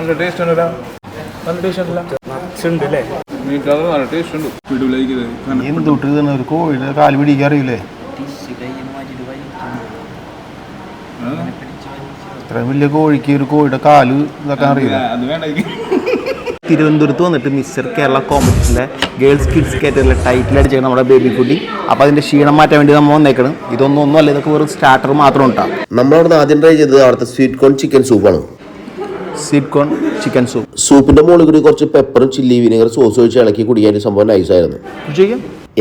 നല്ല ടേസ്റ്റ് ഉണ്ടല്ലോ. നല്ല ടേസ്റ്റ് ഉണ്ടല്ലോ. ഉണ്ട് അല്ലേ മീറ്റ് അത് നല്ല ടേസ്റ്റ് ഉണ്ട്. പിടിവിലേക്ക് എന്തൊട്ട് തന്നെ ഒരു കോഴിയുടെ കാൽ പിടിക്കാൻ അറിയില്ലേ? ഇത്രയും വലിയ കോഴിക്ക് ഒരു കോഴിയുടെ കാൽ ഇതൊക്കെ അറിയില്ല? അത് വേണ്ട തിരുവനന്തപുരത്ത് വന്നിട്ട് മിസ്റ്റർ കേരള കോമ്പറ്റീഷന്റെ ഗേൾസ് കിഡ്സ് കാറ്റഗറിയിലെ ടൈറ്റിൽ അടിച്ചേക്കണം നമ്മുടെ ബേബി കുട്ടി അപ്പോൾ അതിന്റെ ക്ഷീണം മാറ്റാൻ വേണ്ടി നമ്മൾ വന്നേക്കണം. ഇതൊന്നും ഒന്നും അല്ല ഇതൊക്കെ വെറും സ്റ്റാർട്ടർ മാത്രം ഉണ്ടാകും നമ്മളവിടുന്ന് ആദ്യം ട്രൈ ചെയ്തത് അവിടുത്തെ സ്വീറ്റ് കോൺ ചിക്കൻ സൂപ്പാണ് സ്വീറ്റ് കോൺ ചിക്കൻ സൂപ്പ് സൂപ്പിന്റെ മുകളിൽ കൂടി കുറച്ച് പെപ്പറും ചില്ലി വിനെഗർ സോസ് ഒഴിച്ച് ഇളക്കി കുടിക്കാൻ സംഭവം നൈസായിരുന്നു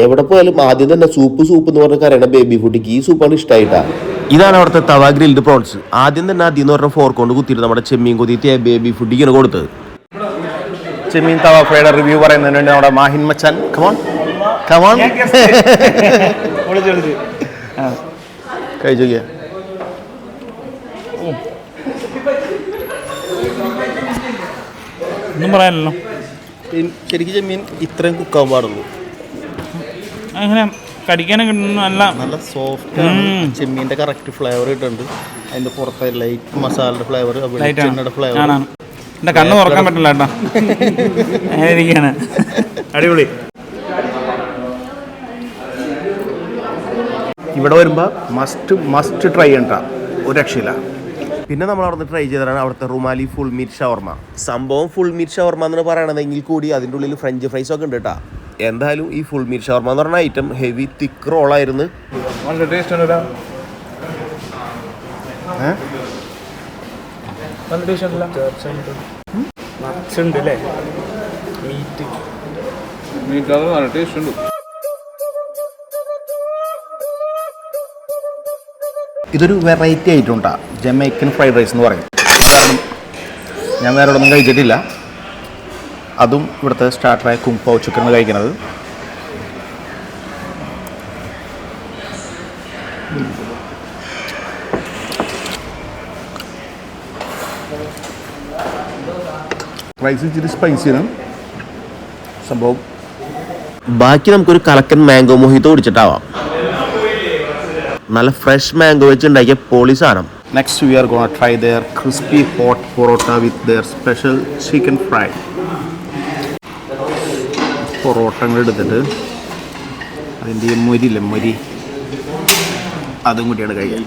എവിടെ പോയാലും ആദ്യം തന്നെ സൂപ്പ് സൂപ്പ് എന്ന് പറഞ്ഞ കരയണ ബേബി ഫുഡിക്ക് ഈ സൂപ്പാണ് ഇഷ്ടമായിട്ടാ ഇതാണ് അവിടുത്തെ തവ ഗ്രിൽഡ് പ്രോൺസ് ആദ്യം തന്നെ ആദ്യം എന്ന് പറഞ്ഞ ഫോർ കൊണ്ട് കുത്തിയിട്ട് നമ്മുടെ ചെമ്മീൻ കുത്തിയിട്ട് ബേബി ഫുഡിക്കാണ് കൊടുത്തത്. ചെമ്മീൻ തവ ഫ്രൈഡ് റിവ്യൂ പറയുന്നതിന് വേണ്ടി നമ്മുടെ മാഹിൻ മച്ചാൻ. കമോൺ കമോൺ കഴിച്ചു ഒന്നും പറയാനല്ലോ ശരിക്കും ചെമ്മീൻ ഇത്രയും കുക്കാവാൻ പാടുള്ളൂ. അങ്ങനെ കടിക്കാനൊക്കെ കിട്ടുന്നു നല്ല നല്ല സോഫ്റ്റ്. ചെമ്മീന്റെ കറക്റ്റ് ഫ്ലേവർ കിട്ടുന്നുണ്ട് അതിന്റെ പുറത്തെ ലൈറ്റ് മസാലയുടെ ഫ്ലേവർ വെളിച്ചെണ്ണയുടെ ഫ്ലേവർ എന്റെ കണ്ണ് തുറക്കാൻ പറ്റില്ല കേട്ടോ. ഇരിക്കുകയാണ് അടിപൊളി. ഇവിടെ വരുമ്പോൾ മസ്റ്റ് മസ്റ്റ് ട്രൈ ചെയ്യണ്ട ഒരു രക്ഷയില്ല. പിന്നെ നമ്മൾ അവിടെ ട്രൈ ചെയ്തതാണ് അവിടുത്തെ റുമാലി ഫുൾ മീറ്റ് ഷവർമ സംഭവം ഫുൾ മീറ്റ് ഷവർമ എന്ന് പറയണതെങ്കിൽ കൂടി അതിന്റെ ഉള്ളിൽ ഫ്രഞ്ച് ഫ്രൈസ് ഒക്കെ ഉണ്ട് കേട്ടോ. എന്തായാലും ഈ ഫുൾ മീറ്റ് ഷവർമ എന്ന് പറഞ്ഞ ഐറ്റം ഹെവി തിക്ക് റോളായിരുന്നു ടേസ്റ്റ് ഉണ്ട് അല്ലേ? മീറ്റ് മീറ്റ് അത് നല്ല ടേസ്റ്റ് ഉണ്ട്. ഇതൊരു വെറൈറ്റി ഐറ്റം ഉണ്ടാ ജമൈക്കൻ ഫ്രൈഡ് റൈസ് എന്ന് പറയും. കാരണം ഞാൻ വേറെ ഒന്നും കഴിച്ചിട്ടില്ല. അതും ഇവിടുത്തെ സ്റ്റാർട്ടറായ കുംപൗ ചിക്കനാണ് കഴിക്കുന്നത്. റൈസ് ഇച്ചിരി സ്പൈസിയാണ് സംഭവം. ബാക്കി നമുക്കൊരു കലക്കൻ മാംഗോ മൊഹിത്തോ കുടിച്ചിട്ടാവാം. നല്ല ഫ്രഷ് മാംഗോ വെച്ച് ഉണ്ടാക്കിയ പോളി സാധനം. Next we are try their crispy hot porotta with their special chicken fry പൊറോട്ടങ്ങൾ എടുത്തിട്ട് അതിന്റെ മുരിയില്ലേ മൊരി. അതും കൂടിയാണ് കഴിക്കാൻ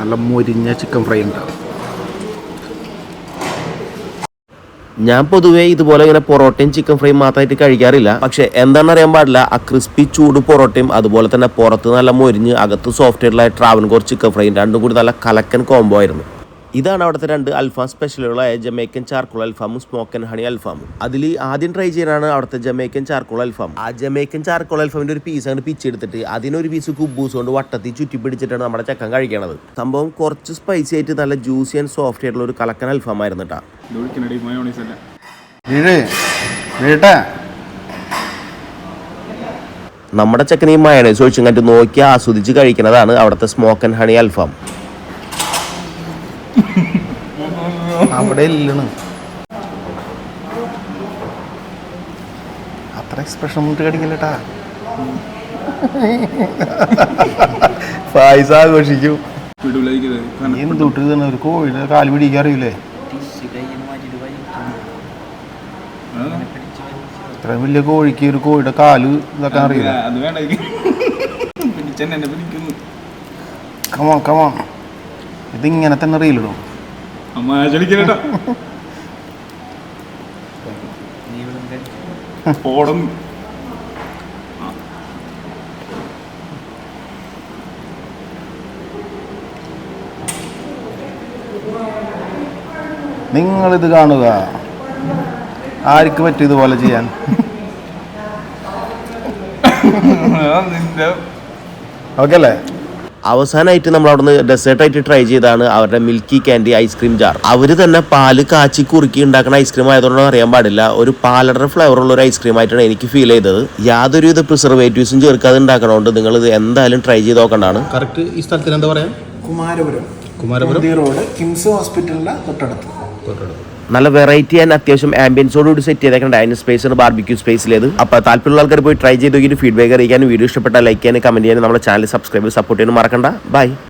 നല്ല മൊരിഞ്ഞ ചിക്കൻ ഫ്രൈ ഉണ്ടാവും ഞാൻ പൊതുവേ ഇതുപോലെ ഇങ്ങനെ പൊറോട്ടയും ചിക്കൻ ഫ്രൈയും മാത്രമായിട്ട് കഴിക്കാറില്ല. പക്ഷെ എന്താണെന്ന് അറിയാൻ പാടില്ല. ആ ക്രിസ്പി ചൂട് പൊറോട്ടയും അതുപോലെ തന്നെ പുറത്ത് നല്ല മൊരിഞ്ഞ് അകത്ത് സോഫ്റ്റ് ആയിട്ടുള്ള ട്രാവൻകോർ ചിക്കൻ ഫ്രൈയും രണ്ടും കൂടി നല്ല കലക്കൻ കോംബോ ആയിരുന്നു. ഇതാണ് അവിടുത്തെ രണ്ട് അൽഫാം സ്പെഷ്യലുകളായ ജമൈക്കൻ ചാർക്കോൾ അൽഫാമും സ്മോക്കൻ ഹണി അൽഫാമും. അതിൽ ആദ്യം ട്രൈ ചെയ്യാനാണ് അവിടുത്തെ ജമൈക്കൻ ചാർക്കോൾ അൽഫാം. ആ ജമൈക്കൻ ചാർക്കോൾ അൽഫാമിന്റെ ഒരു പീസ് അങ്ങോട്ട് പിച്ചെടുത്തിട്ട് അതിനൊരു പീസ് കുബൂസ് കൊണ്ട് വട്ടത്തിൽ ചുറ്റി പിടിച്ചിട്ടാണ് നമ്മുടെ ചക്കൻ കഴിക്കണത്. സംഭവം കുറച്ച് സ്പൈസി ആയിട്ട് നല്ല ജ്യൂസി ആൻഡ് സോഫ്റ്റ് ആയിട്ടുള്ള ഒരു കലക്കൻ അൽഫാം ആയിരുന്നു കേട്ടോ നമ്മുടെ ചക്കനെയും മയണൈസ് ഒഴിച്ചും കണ്ട് നോക്കി ആസ്വദിച്ച് കഴിക്കുന്നതാണ് അവിടുത്തെ സ്മോക്ക് ആൻഡ് ഹണി അൽഫാം. അവിടെ ഇല്ലണ്. അത്ര എക്സ്പ്രഷൻ മുട്ട് കടിക്കില്ലട്ടാ. പായസ ആഘോഷിക്കും. എന്തൊട്ട് തന്നെ? ഒരു കോഴിയുടെ കാൽ പിടിക്കാൻ അറിയില്ലേ ഇത്രയും വലിയ കോഴിക്ക് ഒരു കോഴിയുടെ കാൽ ഇതൊക്കെ അറിയില്ല. കമാ കമോ കമോ ഇതിങ്ങനെ തന്നെ റീലിടും അമ്മ ചളിക്കണേട്ടാ ഓടും. നിങ്ങളിത് കാണുക. ആർക്ക് പറ്റും ഇതുപോലെ ചെയ്യാൻ? ഓക്കെ അല്ലേ? അവസാനമായിട്ട് നമ്മൾ അവിടുന്ന് ഡെസേർട്ട് ആയിട്ട് ട്രൈ ചെയ്താണ് അവരുടെ milky candy ice cream jar അവർ തന്നെ പാൽ കാച്ചി കുറുക്കി ഉണ്ടാക്കുന്ന ഐസ്ക്രീം ആയതുകൊണ്ടോ അറിയാൻ പാടില്ല. ഒരു പാലടർ ഫ്ലേവർ ഉള്ള ഒരു ഐസ്ക്രീം ആയിട്ടാണ് എനിക്ക് ഫീൽ ചെയ്തത്. യാതൊരുവിധ പ്രിസർവേറ്റീവ്സും ചേർക്കാതെ ഉണ്ടാക്കണോണ്ട് നിങ്ങൾ ഇത് എന്തായാലും ട്രൈ ചെയ്ത് നോക്കേണ്ടതാണ് കറക്റ്റ് ഈ സ്ഥലത്തിന് എന്താ പറയാ? കുമാരപുരം. കുമാരപുരം? റോഡ് കിംസ് ഹോസ്പിറ്റലിന്റെ തൊട്ടടുത്ത്. നല്ല വെറൈറ്റി ആൻഡ് അത്യാവശ്യം ആംബിയൻസോട് കൂടി സെറ്റ് ചെയ്തേക്കുന്ന ഡൈനിങ് സ്പേസ് ആണ് ബാർബിക്യൂ സ്പേസിലേത് അപ്പോൾ താല്പര്യമുള്ള ആൾക്കാർ പോയി ട്രൈ ചെയ്ത് നോക്കിയിട്ട് ഫീഡ്ബാക്ക് അറിയിക്കാനും വീഡിയോ ഇഷ്ടപ്പെട്ടാൽ ലൈക്ക് ചെയ്യാനും കമന്റ് ചെയ്യാനും നമ്മുടെ ചാനൽ സബ്സ്ക്രൈബ് സപ്പോർട്ട് ചെയ്യാനും മറക്കണ്ട. ബൈ